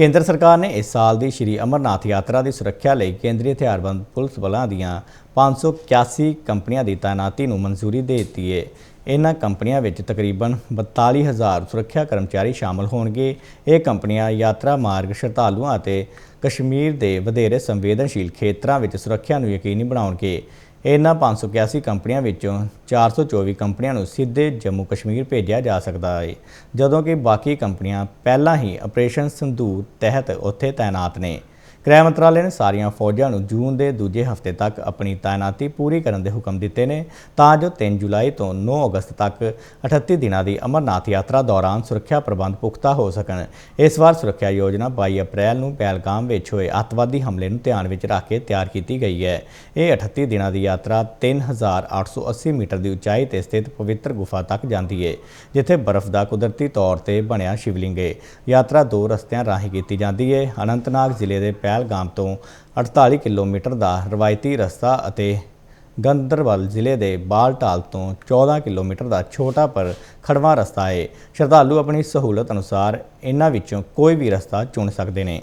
ਕੇਂਦਰ ਸਰਕਾਰ ਨੇ ਇਸ ਸਾਲ ਦੀ ਸ਼੍ਰੀ ਅਮਰਨਾਥ ਯਾਤਰਾ ਦੀ ਸੁਰੱਖਿਆ ਲਈ ਕੇਂਦਰੀ ਹਥਿਆਰਬੰਦ ਪੁਲਿਸ ਬਲਾਂ ਦੀਆਂ 581 ਕੰਪਨੀਆਂ ਦੀ ਤਾਇਨਾਤੀ ਨੂੰ ਮਨਜ਼ੂਰੀ ਦੇ ਦਿੱਤੀ ਹੈ ਇਹਨਾਂ ਕੰਪਨੀਆਂ ਵਿੱਚ ਤਕਰੀਬਨ 42000 ਸੁਰੱਖਿਆ ਕਰਮਚਾਰੀ ਸ਼ਾਮਲ ਹੋਣਗੇ। ਇਹ ਕੰਪਨੀਆਂ ਯਾਤਰਾ ਮਾਰਗ ਸ਼ਰਧਾਲੂਆਂ ਅਤੇ ਕਸ਼ਮੀਰ ਦੇ ਵਧੇਰੇ ਸੰਵੇਦਨਸ਼ੀਲ ਖੇਤਰਾਂ ਵਿੱਚ ਸੁਰੱਖਿਆ ਨੂੰ ਯਕੀਨੀ ਬਣਾਉਣਗੇ। ਇਹਨਾਂ 581 ਕੰਪਨੀਆਂ ਵਿੱਚੋਂ 424 ਕੰਪਨੀਆਂ ਨੂੰ ਸਿੱਧੇ ਜੰਮੂ ਕਸ਼ਮੀਰ ਭੇਜਿਆ ਜਾ ਸਕਦਾ ਹੈ ਜਦੋਂ ਕਿ ਬਾਕੀ ਕੰਪਨੀਆਂ ਪਹਿਲਾਂ ਹੀ ਆਪਰੇਸ਼ਨ ਸੰਦੂਰ ਤਹਿਤ ਉੱਥੇ ਤਾਇਨਾਤ ਨੇ। ਗ੍ਰਹਿ ਮੰਤਰਾਲੇ ਨੇ ਸਾਰੀਆਂ ਫੌਜਾਂ ਨੂੰ ਜੂਨ ਦੇ ਦੂਜੇ ਹਫ਼ਤੇ ਤੱਕ ਆਪਣੀ ਤਾਇਨਾਤੀ ਪੂਰੀ ਕਰਨ ਦੇ ਹੁਕਮ ਦਿੱਤੇ ਨੇ। ਤਾਂ ਜੋ 3 ਜੁਲਾਈ ਤੋਂ 9 ਅਗਸਤ ਤੱਕ 38 ਦਿਨਾਂ ਦੀ ਅਮਰਨਾਥ ਯਾਤਰਾ ਦੌਰਾਨ ਸੁਰੱਖਿਆ ਪ੍ਰਬੰਧ ਪੁਖਤਾ ਹੋ ਸਕਣ। ਇਸ ਵਾਰ ਸੁਰੱਖਿਆ ਯੋਜਨਾ 22 ਅਪ੍ਰੈਲ ਨੂੰ ਪਹਿਲਗਾਮ ਵਿੱਚ ਹੋਏ ਅੱਤਵਾਦੀ ਹਮਲੇ ਨੂੰ ਧਿਆਨ ਵਿੱਚ ਰੱਖ ਕੇ ਤਿਆਰ ਕੀਤੀ ਗਈ ਹੈ। ਇਹ 38 ਦਿਨਾਂ ਦੀ ਯਾਤਰਾ 3880 ਮੀਟਰ ਦੀ ਉਚਾਈ ਤੇ ਸਥਿਤ ਪਵਿੱਤਰ ਗੁਫਾ ਤੱਕ ਜਾਂਦੀ ਹੈ ਜਿੱਥੇ ਬਰਫ਼ ਦਾ ਕੁਦਰਤੀ ਤੌਰ ਤੇ ਬਣਿਆ ਸ਼ਿਵਲਿੰਗ ਹੈ ਯਾਤਰਾ ਦੋ ਰਸਤਿਆਂ ਰਾਹੀਂ ਕੀਤੀ ਜਾਂਦੀ ਹੈ ਅਨੰਤਨਾਗ ਜ਼ਿਲ੍ਹੇ ਦੇ ਪਹਿਲਗਾਮ ਤੋਂ 48 ਕਿਲੋਮੀਟਰ ਦਾ ਰਵਾਇਤੀ ਰਸਤਾ ਅਤੇ ਗੰਦਰਬਲ ਜ਼ਿਲ੍ਹੇ ਦੇ ਬਾਲਟਾਲ ਤੋਂ 14 ਕਿਲੋਮੀਟਰ ਦਾ ਛੋਟਾ ਪਰ ਖੜਵਾ ਰਸਤਾ ਹੈ ਸ਼ਰਧਾਲੂ ਆਪਣੀ ਸਹੂਲਤ ਅਨੁਸਾਰ ਇਹਨਾਂ ਵਿੱਚੋਂ ਕੋਈ ਵੀ ਰਸਤਾ ਚੁਣ ਸਕਦੇ ਨੇ।